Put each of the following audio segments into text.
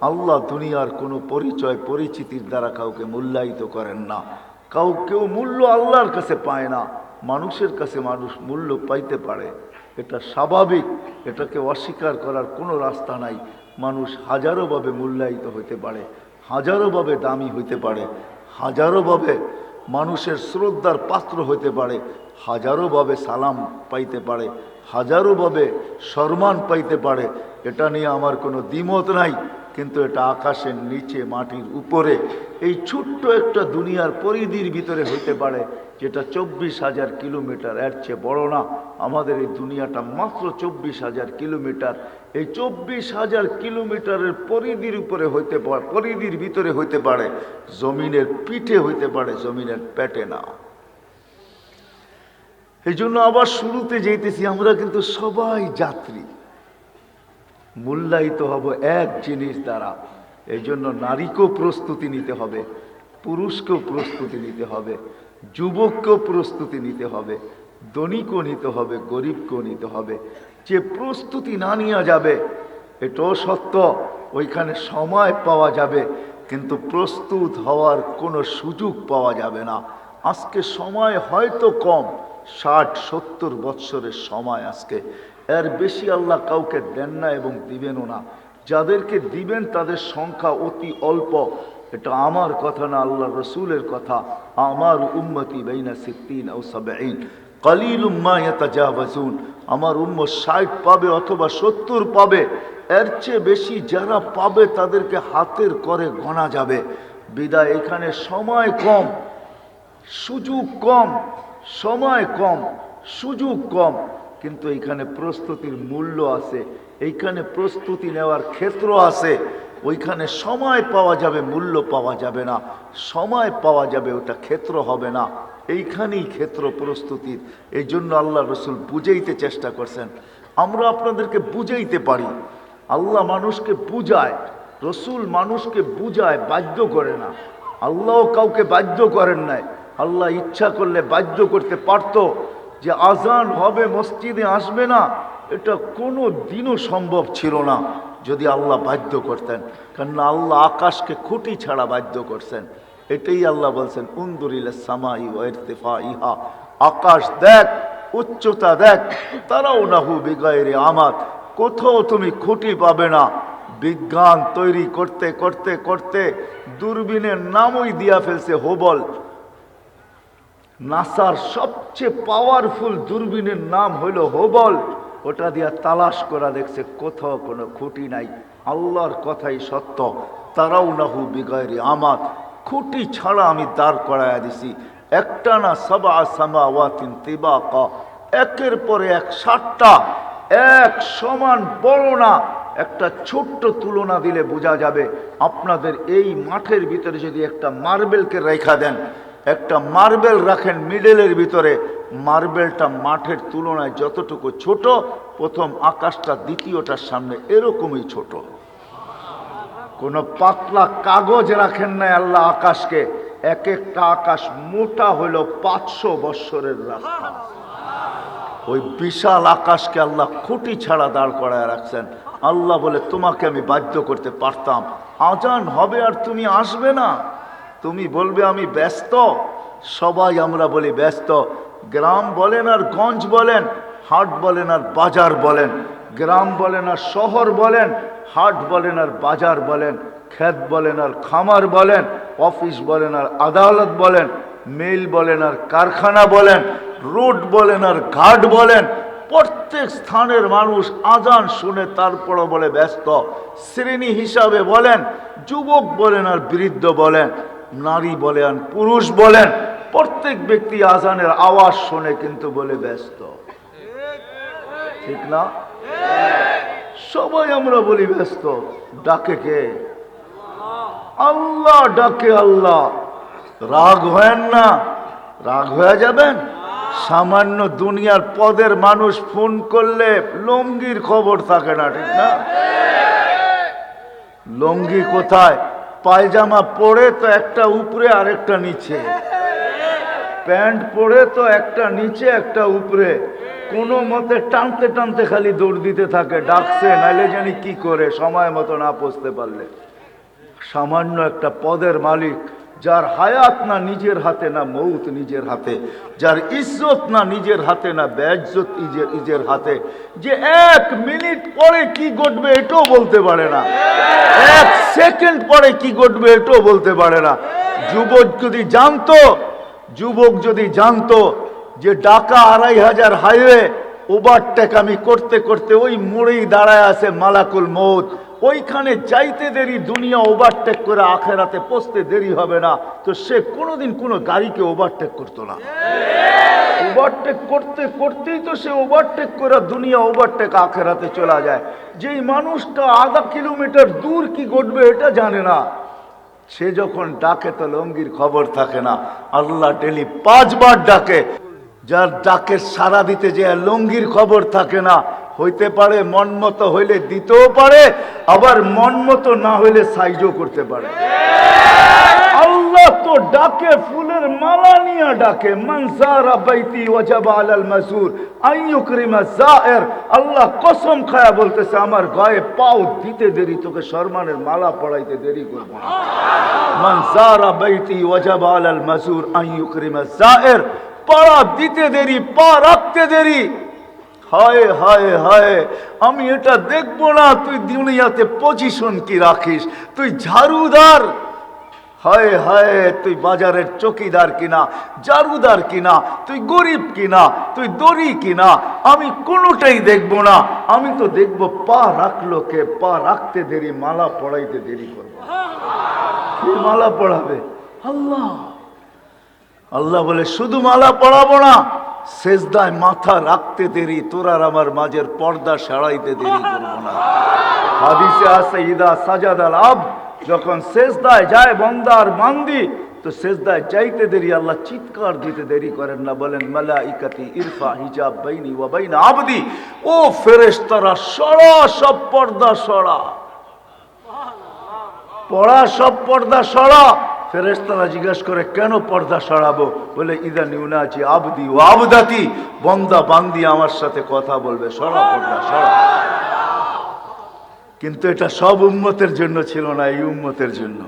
আল্লাহ দুনিয়ার কোনো পরিচয়, পরিচিতির দ্বারা কাউকে মূল্যায়িত করেন না। কাউ কেউ মূল্য আল্লাহর কাছে পায় না, মানুষের কাছে মানুষ মূল্য পাইতে পারে। এটা স্বাভাবিক, এটাকে অস্বীকার করার কোনো রাস্তা নাই। মানুষ হাজারোভাবে মূল্যায়িত হইতে পারে হাজারোভাবে দামি হইতে পারে হাজারোভাবে মানুষের শ্রদ্ধার পাত্র হইতে পারে হাজারোভাবে সালাম পাইতে পারে হাজারোভাবে সম্মান পাইতে পারে। এটা নিয়ে আমার কোনো দ্বিমত নাই। কিন্তু এটা আকাশের নিচে মাটির উপরে, এই ছোট্ট একটা দুনিয়ার পরিধির ভিতরে হইতে পারে, যেটা চব্বিশ হাজার কিলোমিটার। এর চেয়ে বড় না, আমাদের এই দুনিয়াটা মাত্র চব্বিশ হাজার কিলোমিটার। এই চব্বিশ হাজার কিলোমিটারের পরিধির উপরে হইতে পারে পরিধির ভিতরে হইতে পারে, জমিনের পিঠে হইতে পারে, জমিনের পেটে না। এই জন্য আবার শুরুতে যেতেছি, আমরা কিন্তু সবাই যাত্রী। মূল্যায়িত হব এক জিনিস দ্বারা। এই জন্য নারীকেও প্রস্তুতি নিতে হবে, পুরুষকেও প্রস্তুতি নিতে হবে, যুবককেও প্রস্তুতি নিতে হবে, ধনীকেও নিতে হবে, গরিবকেও নিতে হবে। যে প্রস্তুতি না নেওয়া যাবে, এটাও সত্য, ওইখানে সময় পাওয়া যাবে, কিন্তু প্রস্তুত হওয়ার কোনো সুযোগ পাওয়া যাবে না। আজকে সময় হয়তো কম, ষাট, সত্তর বৎসরের সময় আজকে। এর বেশি আল্লাহ কাউকে দেন না এবং দিবেনও না। যাদেরকে দিবেন, তাদের সংখ্যা অতি অল্প। এটা আমার কথা না আল্লাহ রসুলের কথা। আমার উম্মতি বেইনা সিদ্দিন ও সাবেইন কালিল উম্মা ইয়াতাজাওয়াজুন। আমার উম্ম ষাট পাবে অথবা সত্তর পাবে। এর চেয়ে বেশি যারা পাবে, তাদেরকে হাতের করে গণা যাবে। বিদায়, এখানে সময় কম, সুযোগ কম, সময় কম, সুযোগ কম। কিন্তু এইখানে প্রস্তুতির মূল্য আছে, এইখানে প্রস্তুতি নেওয়ার ক্ষেত্র আছে, ওইখানে সময় পাওয়া যাবে, মূল্য পাওয়া যাবে না, সময় পাওয়া যাবে, ওটা ক্ষেত্র হবে না। এইখানেই ক্ষেত্র প্রস্তুতির এই জন্য আল্লাহ রসুল বুঝাইতে চেষ্টা করছেন। আমরা আপনাদেরকে বুঝাইতে পারি, আল্লাহ মানুষকে বুঝায়, রসুল মানুষকে বুঝায়, বাধ্য করে না। আল্লাহ কাউকে বাধ্য করেন নাই, আল্লাহ ইচ্ছা করলে বাধ্য করতে পারত যে আজান হবে, মসজিদে আসবে না, এটা কোনো দিনও সম্ভব ছিল না যদি আল্লাহ বাধ্য করতেন। কেননা আল্লাহ আকাশকে খুঁটি ছাড়া বাধ্য করছেন। এটাই আল্লাহ বলছেন উন্দুরিল সামাই ওয়ার্তেফা ইহা আকাশ দেখ, উচ্চতা দেখ তারাও নাহু বিগায়ের আমার কোথাও তুমি খুঁটি পাবে না। বিজ্ঞান তৈরি করতে করতে করতে দূরবীনের নামই দিয়া ফেলছে হোবল। নাসার সবচেয়ে পাওয়ারফুল দূরবীনের নাম হইল হোবল। ওটা দিয়া তালাশ করা দেখছে কোথাও কোনো খুঁটি নাই। আল্লাহর কথাই সত্য। তারাও নাহু বিগয়রি আমাদ। খুঁটি ছাড়া আমি দাঁড় করাইয়া দিছি। একটা না সবা সামা ওয়াতিন তিবাকা। একের পরে এক ষাটটা এক সমান বড় না, একটা ছোট্ট তুলনা দিলে বোঝা যাবে। আপনাদের এই মাঠের ভিতরে যদি একটা মার্বেলকে রেখা দেন একটা মার্বেল রাখেন মিডলের ভিতরে। মার্বেলটা মাঠের তুলনায় যতটুকু ছোট, প্রথম আকাশটা দ্বিতীয়টার সামনে এরকমই ছোট। কোনো পাতলা কাগজ রাখেন না আল্লাহ আকাশকে। এক একটা আকাশ মোটা হইল পাঁচশো বৎসরের রাস্তা। ওই বিশাল আকাশকে আল্লাহ খুঁটি ছাড়া দাঁড় করায় রাখছেন। আল্লাহ বলে, তোমাকে আমি বাধ্য করতে পারতাম। আজান হবে আর তুমি আসবে না। তুমি বলবে আমি ব্যস্ত? সবাই আমরা বলি ব্যস্ত। গ্রাম বলেন আর গঞ্জ বলেন, হাট বলেন আর বাজার বলেন। গ্রাম বলেন আর শহর বলেন, হাট বলেন আর বাজার বলেন। ক্ষেত বলেন আর খামার বলেন, অফিস বলেন আর আদালত বলেন, মেল বলেন আর কারখানা বলেন রোড বলেন আর ঘাট বলেন। প্রত্যেক স্থানের মানুষ আজান শুনে তারপরও বলে ব্যস্ত। শ্রেণি হিসাবে বলেন, যুবক বলেন আর বৃদ্ধ বলেন। নারী বলেন, পুরুষ বলেন, প্রত্যেক ব্যক্তি আজানের আওয়াজ শুনে কিন্তু বলে ব্যস্ত। ঠিক না? সবাই আমরা বলি ব্যস্ত। ডাকে কে? আল্লাহ ডাকে আল্লাহ। রাগ হয় না? রাগ হয়ে যাবেন? সামান্য দুনিয়ার পদের মানুষ ফোন করলে লঙ্গির খবর থাকে না, ঠিক না? লঙ্গি কোথায়? পায়জামা পরে তো একটা উপরে আর একটা নিচে। প্যান্ট পরে তো একটা নিচে, একটা উপরে। কোনো মতে টানতে টানতে খালি দৌড় দিতে থাকে, ডাকছে, নাইলে জানি কি করে, সময় মতো না পৌঁছতে পারলে। সামান্য একটা পদের মালিক। যার হায়াত না নিজের হাতে, না মৌত নিজের হাতে, যার ইজ্জত না নিজের হাতে, না বেজ্জত নিজের নিজের হাতে, যে এক মিনিট পরে কি ঘটবে এটাও বলতে পারে না। এক সেকেন্ড পরে কি ঘটবে এটাও বলতে পারে না। যুবক যদি জানতো, যুবক যদি জানতো যে ডাকা আড়াই হাজার হাইওয়ে ওভারটেক আমি করতে করতে ওই মোড়েই দাঁড়ায় আছে মালাকুল মৌত ওইখানে যাইতে দেরি, দুনিয়া ওভারটেক করে আখেরাতে পৌঁছতে দেরি হবে না। তো সে কোনোদিন কোনো গাড়িকে ওভারটেক করতো না। ওভারটেক করতে করতেই তো সে ওভারটেক করে দুনিয়া ওভারটেক আখেরাতে চলা যায়। যেই মানুষটা আধা কিলোমিটার দূর কি ঘটবে এটা জানে না। সে যখন ডাকে তো লঙ্গির খবর থাকে না। আল্লাহ ডেলি পাঁচবার ডাকে। যার ডাকে সারা দিতে যে লঙ্গির খবর থাকে না হইতে পারে, মন মতো হইলে দিতেও পারে, আবার মন মতো না হইলে সাইজও করতে পারে। আল্লাহ তো ডাকে, ফুলের মালা নিয়ে ডাকে বাইতি আল্লাহ কসম খায়া আমার গায়ে পাও দিতে দেরি, তোকে মালা পড়াইতে দেরি বাইতি দিতে দেরি, পা রাখতে দেরি। হায় হায় হায়, আমি এটা দেখব না। তুই দুনিয়াতে পজিশন কি রাখিস? তুই ঝাড়ুদার। হায় হায়, তুই বাজারের চকিদার কিনা জারুদার কিনা, তুই গরিব কিনা, তুই দড়ি কিনা, আমি কোনোটাই দেখব না। আমি তো দেখব পা রাখল কে, পা রাখতে দেরি, মালা পড়াইতে দেরি করব। মালা পড়াবে? আল্লাহ। আল্লাহ বলে, শুধু মালা পড়াবো না শেষদায় মাথা রাখতে দেরি তোরার আমার মাঝের পর্দা সারাইতে দেরি করব না। হাদিসে আছে, ইদা সাজাদাল আব যখন শেষদায় যায় বন্দার মান্দি, তো শেষদায় চাইতে দেরি, আল্লাহ চিৎকার দিতে দেরি করেন না, বলেন, মালাইকাতি ইরফা হিজাব বাইনি ওয়া বাইনা আবদি ও ফেরেশতারা, সরা সব পর্দা সরা। পড়া সব পর্দা সরা। ফেরেস্তারা জিজ্ঞাসা করে, কেন পর্দা সরাবো? বলে, ইদা নিউনা আছি আবদি ও আবদাতি। বন্দা বান্দি আমার সাথে কথা বলবে। সরা পর্দা সরা কিন্তু এটা সব উম্মতের জন্য ছিল না, এই উম্মতের জন্য।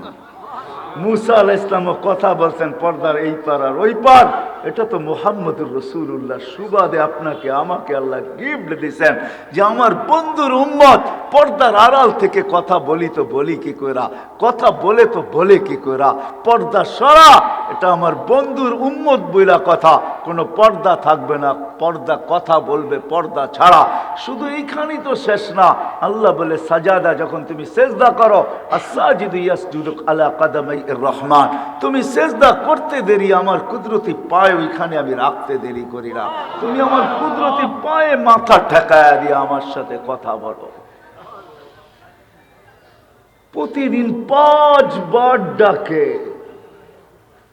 মুসা আল ইসলামও কথা বলছেন পর্দার এই পার আর ওই পার এটা তো মোহাম্মদুর রসুল্লাহ সুবাদে আপনাকে, আমাকে আল্লাহ গিফট দিছেন যে আমার বন্ধুর উম্মত পর্দার আড়াল থেকে কথা বলি তো বলি কি কইরা, কথা বলে তো বলে কি কইরা, পর্দা সরা, এটা আমার বন্ধুর উম্মত বইলা কথা, কোনো পর্দা থাকবে না, পর্দা কথা বলবে, পর্দা ছাড়া, শুধু এইখানেই তো শেষ না, আল্লাহ বলে সাজাদা, যখন তুমি সেজদা করো আসাজিদু ইয়াসজুদুক কাদামাই রহমান, তুমি সেজদা করতে দেরি, আমার কুদরতি পায়ে ওইখানে আমি রাখতে দেরি করি না। তুমি আমার কুদরতি পায়ে মাথা ঠেকায়া দিয়ে আমার সাথে কথা বলো। প্রতিদিন পাঁচবার ডাকে।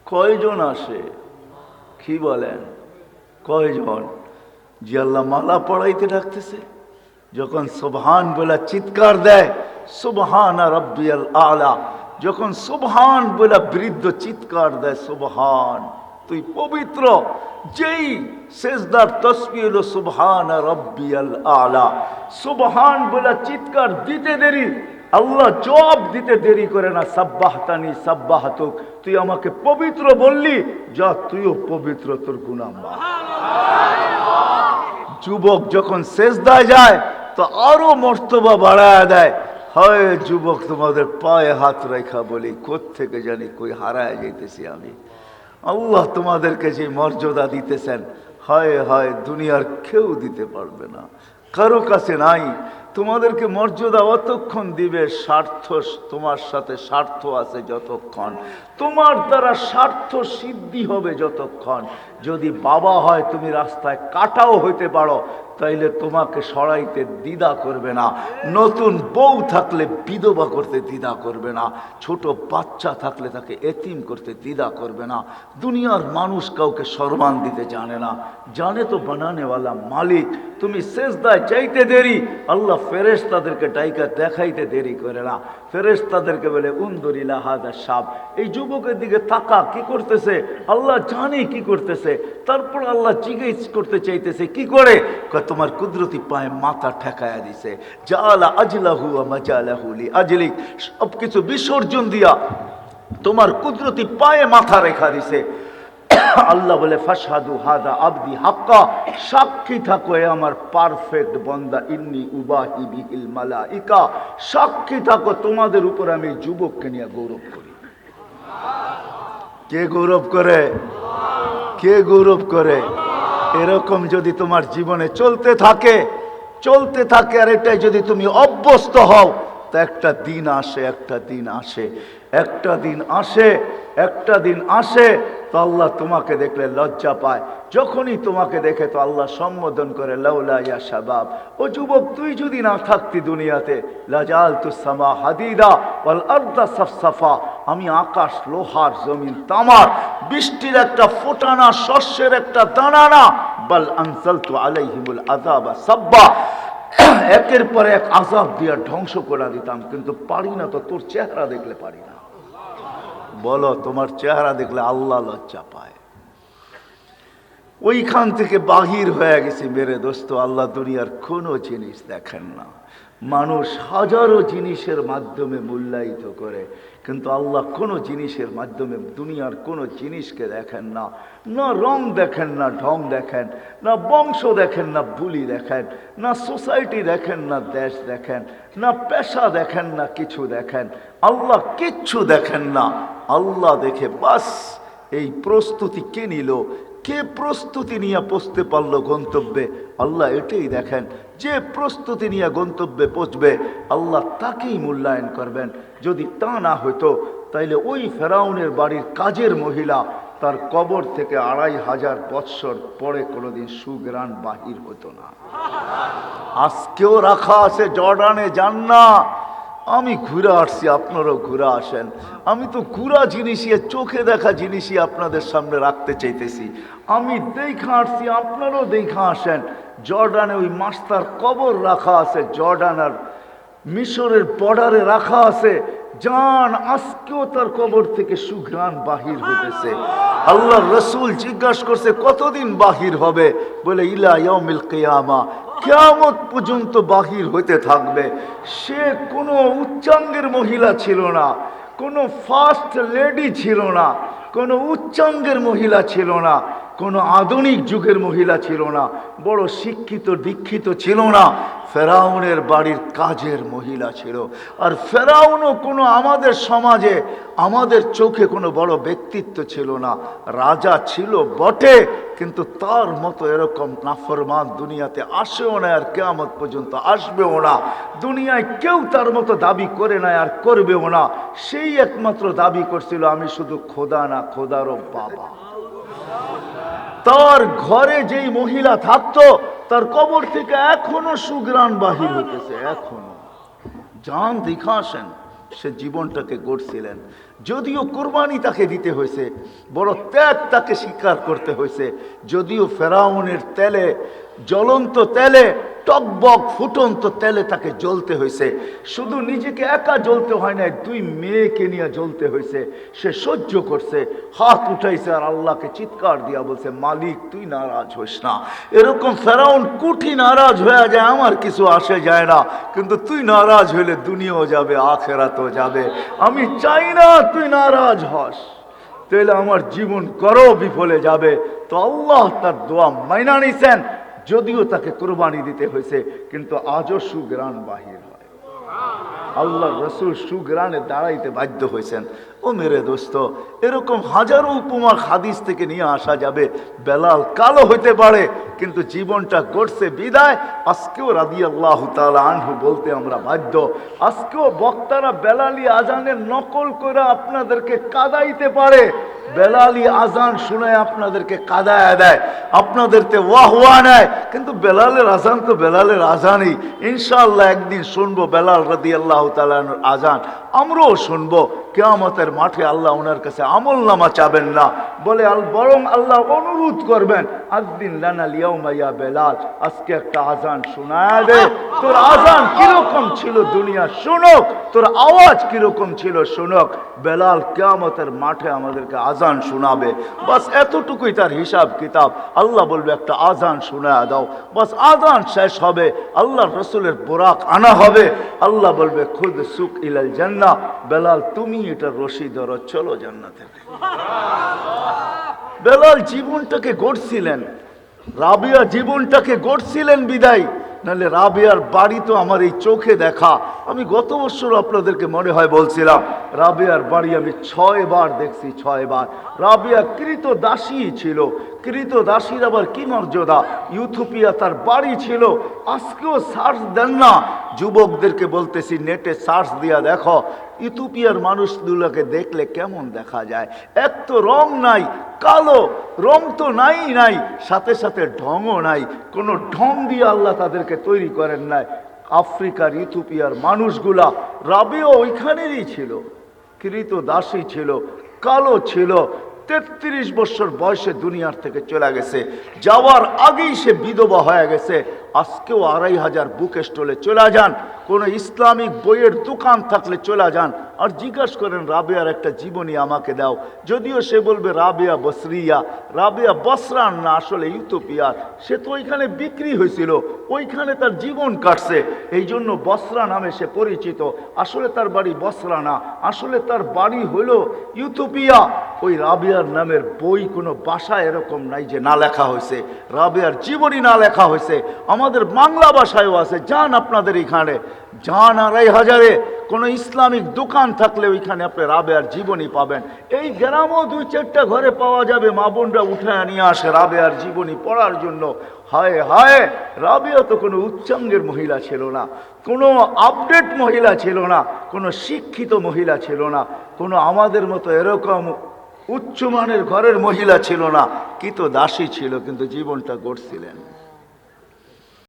কয়জন আসে? কি বলেন? কয়জন? যে আল্লাহ মালা পড়াইতে ডাকতেছে। যখন সুবহান বলে চিৎকার দেয়, সুবহান রব্বিয়াল আলা। যখন সুবহান বলে বৃদ্ধ চিৎকার দেয়, সুবহান। তুই পবিত্র, যেই শেষদার তসবি হলো সুবহান রব্বিয়াল আলা। সুবহান বলে চিৎকার দিতে দেরি, আল্লাহ জবাব দিতে দেরি করে না, সাব্বাহতানি সাব্বাহাতুক। তুই আমাকে পবিত্র বললি, যা তুইও পবিত্র, তোর গুনাম যুবক যখন শেষদায় যায়, তো আরও মর্তবা বাড়ায় দেয়, হয় যুবক, তোমাদের পায়ে হাত রেখা বলি থেকে জানি কই হারায় যাইতেছি আমি? আল্লাহ তোমাদেরকে যে মর্যাদা দিতেছেন, হয় হয় দুনিয়ার কেউ দিতে পারবে না। কারও কাছে নাই। তোমাদেরকে মর্যাদা অতক্ষণ দিবে, স্বার্থ তোমার সাথে স্বার্থ আছে যতক্ষণ। তোমার দ্বারা স্বার্থ সিদ্ধি হবে যতক্ষণ। যদি বাবা হয়, তুমি রাস্তায় কাটাও হইতে পারো। তাইলে তোমাকে সরাইতে দ্বিধা করবে না। নতুন বউ থাকলে বিধবা করতে দ্বিধা করবে না। ছোট বাচ্চা থাকলে তাকে এতিম করতে দ্বিধা করবে না। দুনিয়ার মানুষ কাউকে সম্মান দিতে জানে না। জানে তো বানানেওয়ালা মালিক। তুমি শেষদায় চাইতে দেরি। আল্লাহ ফেরেস তাদেরকে ডাইকা দেখাইতে দেরি করে না। ফেরেস তাদেরকে বলে উন্দরিলা হাজার সাপ এই যুবকের দিকে তাকা, কি করতেছে? আল্লাহ জানে কি করতেছে। তারপর আল্লাহ জিজ্ঞেস করতে চাইতেছে, কি করে? তোমার কুদরতি পায়ে মাথা ঠেকায়া দিছে। জালা আজলাহু মাজালাহুলি আজলিক। সব কিছু বিসর্জন দিয়া তোমার কুদরতি পায়ে মাথা রেখা দিছে। আল্লাহ বলে ফাসাদু হাদা আবদি হাক্কা। সাক্ষী থাকো এ আমার পারফেক্ট বন্দা। ইন্নি উবাহি বিহিল মালাইকা। সাক্ষী থাকো তোমাদের উপর আমি যুবককে নিয়ে গৌরব করি। কে গৌরব করে? কে গৌরব করে? এরকম যদি তোমার জীবনে চলতে থাকে চলতে থাকে আর এটাই যদি তুমি অভ্যস্ত হও, তা একটা দিন আসে, একটা দিন আসে, একটা দিন আসে, একটা দিন আসে তো আল্লাহ তোমাকে দেখলে লজ্জা পায়। যখনই তোমাকে দেখে তো আল্লাহ সম্বোধন করে, লাউলা ইয়া শাবাব, ও যুবক, তুই যদি না থাকতি দুনিয়াতে লাজাল তুসামা হাদিদা ওয়াল আরদা সাফসাফা, আমি আকাশ, লোহার জমিন, তামার, বৃষ্টির একটা ফোটানা, শস্যের একটা দানা না বল আনসালতু আলাইহিমুল আযাবা সাব্বা। একের পর এক আজাব দিয়া ধ্বংস করে দিতাম, কিন্তু পারি না তো তোর চেহারা দেখলে পারি না। বলো, তোমার চেহারা দেখলে আল্লাহ লজ্জা পায়। ওইখান থেকে বাহির হয়ে গেছে, মেরে দোস্ত, আল্লাহ দুনিয়ার কোনো জিনিস দেখেন না। মানুষ হাজারো জিনিসের মাধ্যমে মূল্যায়িত করে। কিন্তু আল্লাহ কোনো জিনিসের মাধ্যমে দুনিয়ার কোনো জিনিসকে দেখেন না। না রং দেখেন, না ঢং দেখেন, না বংশ দেখেন, না বুলি দেখেন, না সোসাইটি দেখেন, না দেশ দেখেন, না পেশা দেখেন, না কিছু দেখেন। আল্লাহ কিচ্ছু দেখেন না। আল্লাহ দেখে বাস, এই প্রস্তুতি কে নিল? কে প্রস্তুতি নিয়ে পৌঁছতে পারল গন্তব্যে? আল্লাহ এটাই দেখেন। যে প্রস্তুতি নিয়ে গন্তব্যে পৌঁছবে, আল্লাহ তাকেই মূল্যায়ন করবেন। যদি তা না হতো তাইলে ওই ফেরাউনের বাড়ির কাজের মহিলা তার কবর থেকে আড়াই হাজার বৎসর পরে কোনোদিন সুগ্রাণ বাহির হতো না। আজকেও রাখা আছে জর্ডানে যান না আমি ঘুরে আসছি, আপনারাও ঘুরে আসেন। আমি তো ঘুরা জিনিসই চোখে দেখা জিনিসই আপনাদের সামনে রাখতে চাইতেছি। আমি দেখা আসছি, আপনারাও দেখা আসেন। জর্ডানে ওই মাস্টার কবর রাখা আছে, জর্ডান আর মিশরের বর্ডারে রাখা আছে। জান, আজকেও তার কবর থেকে সুঘ্রাণ বাহির হইতেছে। আল্লাহ রসুল জিজ্ঞাসা করছে, কতদিন বাহির হবে? বলে, ইলা কিয়ামা। কেয়ামত পর্যন্ত বাহির হইতে থাকবে। সে কোনো উচ্চাঙ্গের মহিলা ছিল না, কোনো ফার্স্ট লেডি ছিল না, কোনো উচ্চাঙ্গের মহিলা ছিল না। কোনো আধুনিক যুগের মহিলা ছিল না, বড় শিক্ষিত, দীক্ষিত ছিল না, ফেরাউনের বাড়ির কাজের মহিলা ছিল। আর ফেরাউনও কোনো আমাদের সমাজে, আমাদের চোখে কোনো বড় ব্যক্তিত্ব ছিল না। রাজা ছিল বটে, কিন্তু তার মতো এরকম নাফরমান দুনিয়াতে আসেও না আর কেয়ামত পর্যন্ত আসবেও না। দুনিয়ায় কেউ তার মতো দাবি করে না আর করবেও না। সেই একমাত্র দাবি করছিল, আমি শুধু খোদা না, খোদারও বাবা। তার ঘরে যেই মহিলা থাকতো, তার কবর থেকে এখনও সুগ্রাণ বাহির হইতেছে, এখনও। যান দেখা আসেন, সে জীবনটাকে গড়ছিলেন। যদিও কোরবানি তাকে দিতে হয়েছে, বড় ত্যাগ তাকে স্বীকার করতে হয়েছে, যদিও ফেরাউনের তেলে, জ্বলন্ত তেলে টকবক ফুটন্ত তেলে তাকে জ্বলতে হয়েছে। শুধু নিজেকে একা জ্বলতে হয় না দুই মেয়েকে নিয়ে জ্বলতে হয়েছে। সে সহ্য করছে, হাত উঠাইছে আর আল্লাহকে চিৎকার দিয়া বলছে, মালিক, তুই নারাজ হইস না। এরকম ফেরাউন কুঠি নারাজ হয়ে যায়, আমার কিছু আসে যায় না। কিন্তু তুই নারাজ হইলে দুনিয়াও যাবে, আখেরাতও যাবে। আমি চাই না তুই নারাজ হস। তাহলে আমার জীবন করো, বিফলে যাবে। তো আল্লাহ তার দোয়া মাইনা নিছেন। যদিও তাকে কোরবানি দিতে হয়েছে, কিন্তু আজও সুগ্রাণ বাহির হয়। আল্লাহ রসুল সুগ্রাণে দাঁড়াইতে বাধ্য হয়েছেন। ও মেরে দোস্ত, এরকম হাজারো উপমা হাদিস থেকে নিয়ে আসা যাবে। বেলাল কালো হইতে পারে, কিন্তু জীবনটা গড়ছে বিদায়। আজকেও রাদি আল্লাহ আনহু বলতে আমরা বাধ্য। আজকেও বক্তারা বেলালি আজানের নকল করে আপনাদেরকে কাদাইতে পারে। বেলালি আজান শুনে আপনাদেরকে কাদায় দেয় আপনাদেরকে ওয়াহ ওয়া নেয়। কিন্তু বেলালের আজান তো বেলালের আজানই ইনশাআল্লাহ একদিন শুনব বেলাল রাদি আল্লাহ তালানোর আজান আমরাও শুনব, কেয়ামতের মাঠে আল্লাহ ওনার কাছে আমল নামা চাবেন না। বলে, আল বরং আল্লাহ অনুরোধ করবেন আজদিন লানা লিয়াউমাইয়া বেলাল, আজকে একটা আজান শোনায় দে। তোর আজান কীরকম ছিল দুনিয়া শুনক, তোর আওয়াজ কীরকম ছিল শুনক। বেলাল কেয়ামতের মাঠে আমাদেরকে আজান শোনাবে। বাস এতটুকুই তার হিসাব কিতাব। আল্লাহ বলবে, একটা আজান শোনায় দাও। বাস আজান শেষ হবে আল্লাহ রসুলের বোরাক আনা হবে। আল্লাহ বলবে, খুদ সুখ ইলাল জান্না বেলাল, তুমি এটা রশি ধরো, চলো জান্নাতে। বেলাল জীবনটাকে গড়ছিলেন। রাবিয়া জীবনটাকে গড়ছিলেন বিদায়। নাহলে রাবিয়ার বাড়ি তো আমার এই চোখে দেখা। আমি গত বছর আপনাদেরকে মনে হয় বলছিলাম, রাবিয়ার বাড়ি আমি ছয় বার দেখছি ছয় বার রাবিয়া কৃত দাসী ছিল কৃত দাসীর আবার কি মর্যাদা? ইউথোপিয়া তার বাড়ি ছিল, আজকেও সার্চ দেন না। যুবকদেরকে বলতেছি, নেটে সার্চ দিয়া দেখো ইথোপিয়ার মানুষগুলোকে দেখলে কেমন দেখা যায়? এক তো রং নাই, কালো, রং তো নাই নাই, সাথে সাথে ঢংও নাই। কোনো ঢং দিয়ে আল্লাহ তাদেরকে তৈরি করেন নাই। আফ্রিকার ইথোপিয়ার মানুষগুলা রাবিও ওইখানেরই ছিল, কৃত দাসী ছিল, কালো ছিল তেত্রিশ বছর বয়সে দুনিয়ার থেকে চলে গেছে। যাওয়ার আগেই সে বিধবা হয়ে গেছে। আজকেও আড়াই হাজার বুক স্টলে চলে যান। কোনো ইসলামিক বইয়ের দোকান থাকলে চলে যান। আর জিজ্ঞাসা করেন, রাবিয়ার একটা জীবনী আমাকে দাও। যদিও সে বলবে, রাবিয়া বসরিয়া, রাবিয়া বসরান না, আসলে ইউথোপিয়ার সে তো ওইখানে বিক্রি হয়েছিল, ওইখানে তার জীবন কাটছে। এই জন্য বসরা নামে সে পরিচিত। আসলে তার বাড়ি বসরা না, আসলে তার বাড়ি হলো ইউথোপিয়া ওই রাবিয়ার নামের বই কোনো বাসা এরকম নাই যে না লেখা হয়েছে। রাবিয়ার জীবনী না লেখা হয়েছে। আমাদের বাংলা ভাষায়ও আছে। যান আপনাদের এখানে। যান আড়াই হাজারে। কোনো ইসলামিক দোকান থাকলে ওইখানে আপনি রাবেয়ার জীবনী পাবেন। এই গ্রামও দুই চারটা ঘরে পাওয়া যাবে, মা বোনরা উঠে নিয়ে আসে রাবেয়ার জীবনী পড়ার জন্য। হায় হায় রাবেয়া তো কোনো উচ্চাঙ্গের মহিলা ছিল না, কোনো আপডেট মহিলা ছিল না, কোনো শিক্ষিত মহিলা ছিল না, কোনো আমাদের মতো এরকম উচ্চমানের ঘরের মহিলা ছিল না, কি তো দাসী ছিল, কিন্তু জীবনটা গড়ছিলেন।